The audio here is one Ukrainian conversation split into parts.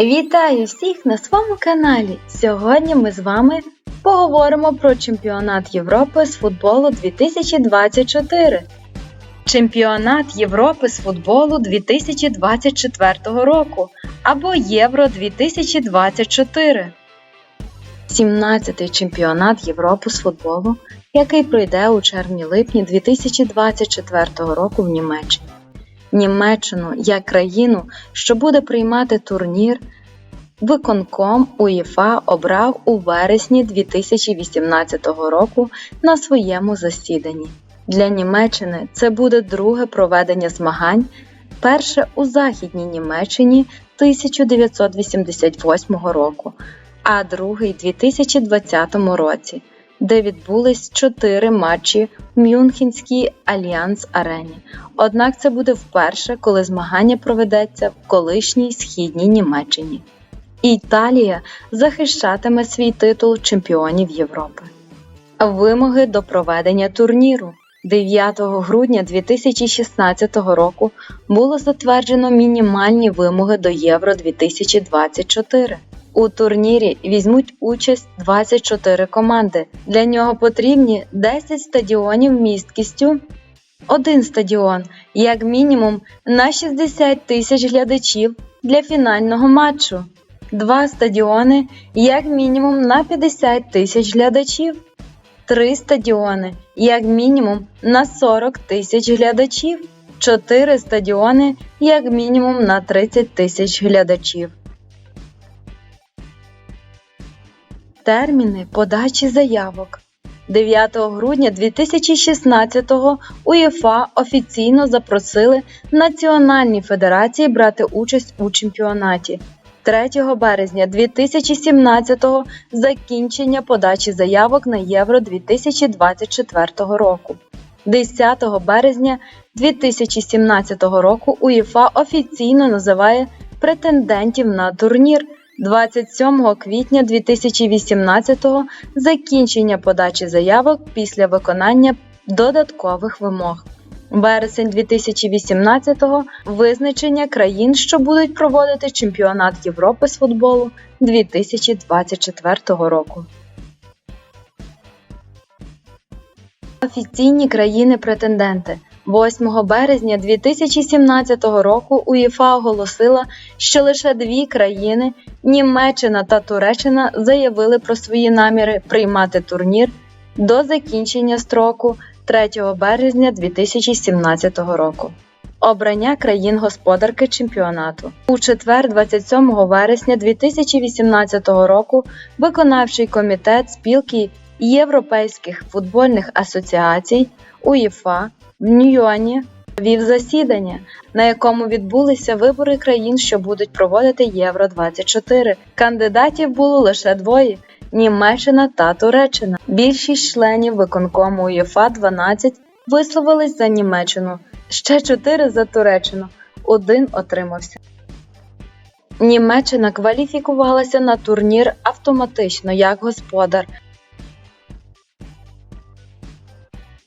Вітаю всіх на своєму каналі. Сьогодні ми з вами поговоримо про чемпіонат Європи з футболу 2024. Чемпіонат Європи з футболу 2024 року або Євро 2024. 17-й чемпіонат Європи з футболу, який пройде у червні-липні 2024 року в Німеччині. Німеччину як країну, що буде приймати турнір, виконком УЄФА обрав у вересні 2018 року на своєму засіданні. Для Німеччини це буде друге проведення змагань, перше у Західній Німеччині 1988 року, а другий 2020 році, де відбулись чотири матчі в Мюнхенській Альянс Арені. Однак це буде вперше, коли змагання проведеться в колишній східній Німеччині. Італія захищатиме свій титул чемпіонів Європи. Вимоги до проведення турніру 9 грудня 2016 року було затверджено мінімальні вимоги до Євро 2024. У турнірі візьмуть участь 24 команди. Для нього потрібні 10 стадіонів місткістю. Один стадіон, як мінімум, на 60 тисяч глядачів для фінального матчу, два стадіони, як мінімум, на 50 тисяч глядачів, три стадіони, як мінімум, на 40 тисяч глядачів, чотири стадіони, як мінімум, на 30 тисяч глядачів. Терміни подачі заявок 9 грудня 2016-го УЄФА офіційно запросили національні федерації брати участь у чемпіонаті. 3 березня 2017-го закінчення подачі заявок на Євро 2024 року. 10 березня 2017 року УЄФА офіційно називає претендентів на турнір. 27 квітня 2018-го закінчення подачі заявок після виконання додаткових вимог. Вересень 2018-го визначення країн, що будуть проводити чемпіонат Європи з футболу 2024 року. Офіційні країни-претенденти 8 березня 2017 року УЄФА оголосила, що лише дві країни Німеччина та Туреччина заявили про свої наміри приймати турнір до закінчення строку 3 березня 2017 року. Обрання країн-господарки чемпіонату у четвер, 27 вересня 2018 року, виконавчий комітет спілки європейських футбольних асоціацій УЄФА в Ньйоні вів засідання, на якому відбулися вибори країн, що будуть проводити Євро 24 Кандидатів було лише двоє: Німеччина та Туреччина. Більшість членів виконкому УЄФА 12 висловились за Німеччину, ще 4 за Туреччину. Один отримався. Німеччина кваліфікувалася на турнір автоматично як господар.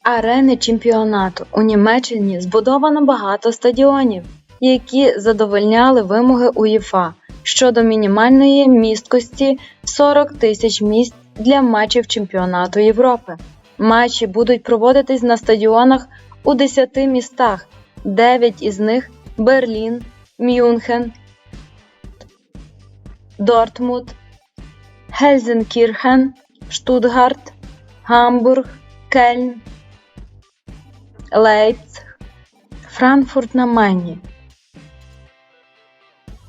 Арени чемпіонату у Німеччині збудовано багато стадіонів, які задовольняли вимоги УЄФА щодо мінімальної місткості 40 тисяч місць для матчів чемпіонату Європи. Матчі будуть проводитись на стадіонах у 10 містах, 9 із них Берлін, Мюнхен, Дортмут, Гельзенкірхен, Штутгарт, Гамбург, Кельн. Лейпциг, Франкфурт на Майні.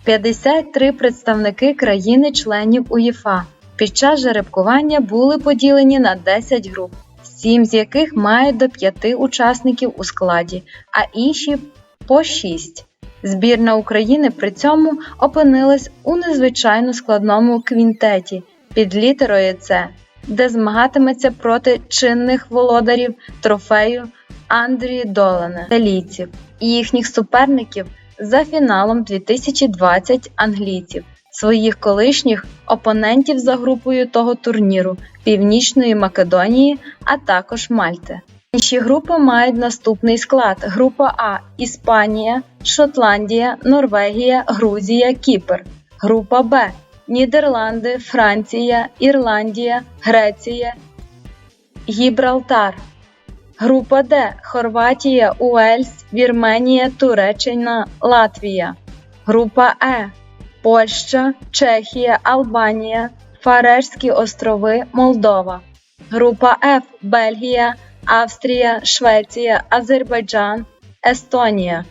53 представники країни-членів УЄФА під час жеребкування були поділені на 10 груп, 7 з яких мають до 5 учасників у складі, а інші по 6. Збірна України при цьому опинилась у незвичайно складному квінтеті під літерою С, де змагатиметься проти чинних володарів трофею. Андрії Долана італійців і їхніх суперників за фіналом 2020 англійців, своїх колишніх опонентів за групою того турніру Північної Македонії, а також Мальти. Інші групи мають наступний склад: група А Іспанія, Шотландія, Норвегія, Грузія, Кіпр. Група Б. Нідерланди, Франція, Ірландія, Греція, Гібралтар. Група Д. Хорватія, Уельс, Вірменія, Туреччина, Латвія. Група Е. Польща, Чехія, Албанія, Фарерські острови, Молдова. Група Ф. Бельгія, Австрія, Швеція, Азербайджан, Естонія.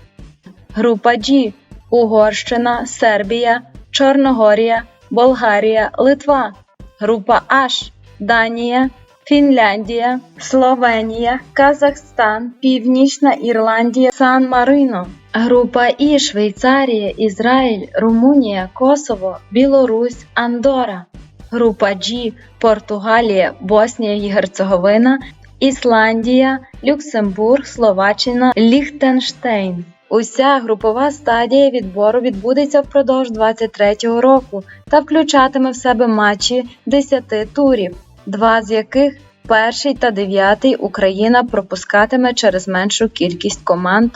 Група G. Угорщина, Сербія, Чорногорія, Болгарія, Литва. Група H. Данія, Фінляндія, Словенія, Казахстан, Північна Ірландія, Сан Марино. Група І Швейцарія, Ізраїль, Румунія, Косово, Білорусь, Андора. Група G Португалія, Боснія і Герцеговина, Ісландія, Люксембург, Словаччина, Ліхтенштейн. Уся групова стадія відбору відбудеться впродовж 23-го року та включатиме в себе матчі 10 турів, два з яких перший та дев'ятий Україна пропускатиме через меншу кількість команд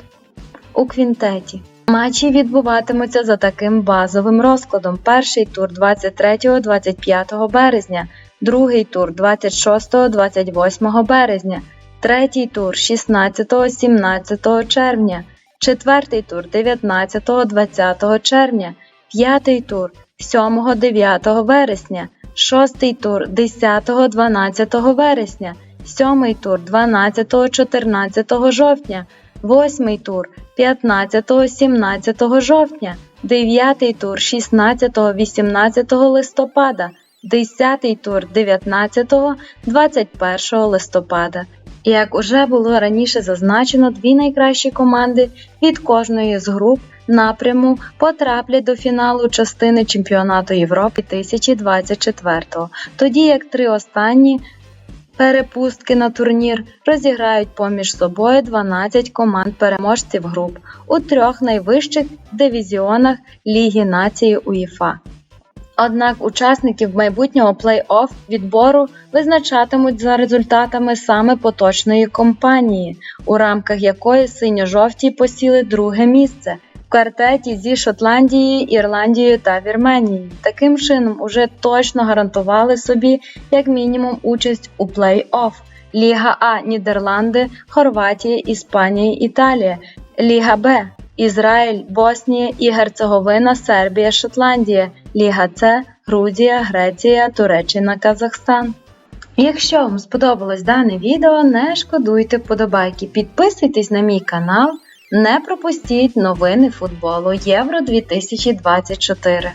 у квінтеті. Матчі відбуватимуться за таким базовим розкладом: перший тур 23-25 березня, другий тур 26-28 березня, третій тур 16-17 червня, четвертий тур 19-20 червня, п'ятий тур 7-9 вересня, шостий тур 10-12 вересня, сьомий тур 12-14 жовтня, восьмий тур 15-17 жовтня, 9 тур 16-18 листопада, 10 тур 19-21 листопада. Як уже було раніше зазначено, дві найкращі команди від кожної з груп напряму потраплять до фіналу частини чемпіонату Європи 2024, тоді як три останні перепустки на турнір розіграють поміж собою 12 команд переможців груп у трьох найвищих дивізіонах Ліги нації УЄФА. Однак учасників майбутнього плей-офф відбору визначатимуть за результатами саме поточної кампанії, у рамках якої синьо-жовті посіли друге місце в картеті зі Шотландією, Ірландією та Вірменією. Таким чином уже точно гарантували собі як мінімум участь у плей-офф. Ліга А Нідерланди, Хорватія, Іспанія, Італія, Ліга Б Ізраїль, Боснія і Герцеговина, Сербія, Шотландія, Ліга С, Грузія, Греція, Туреччина, Казахстан. Якщо вам сподобалось дане відео, не шкодуйте вподобайки, підписуйтесь на мій канал, не пропустіть новини футболу Євро 2024.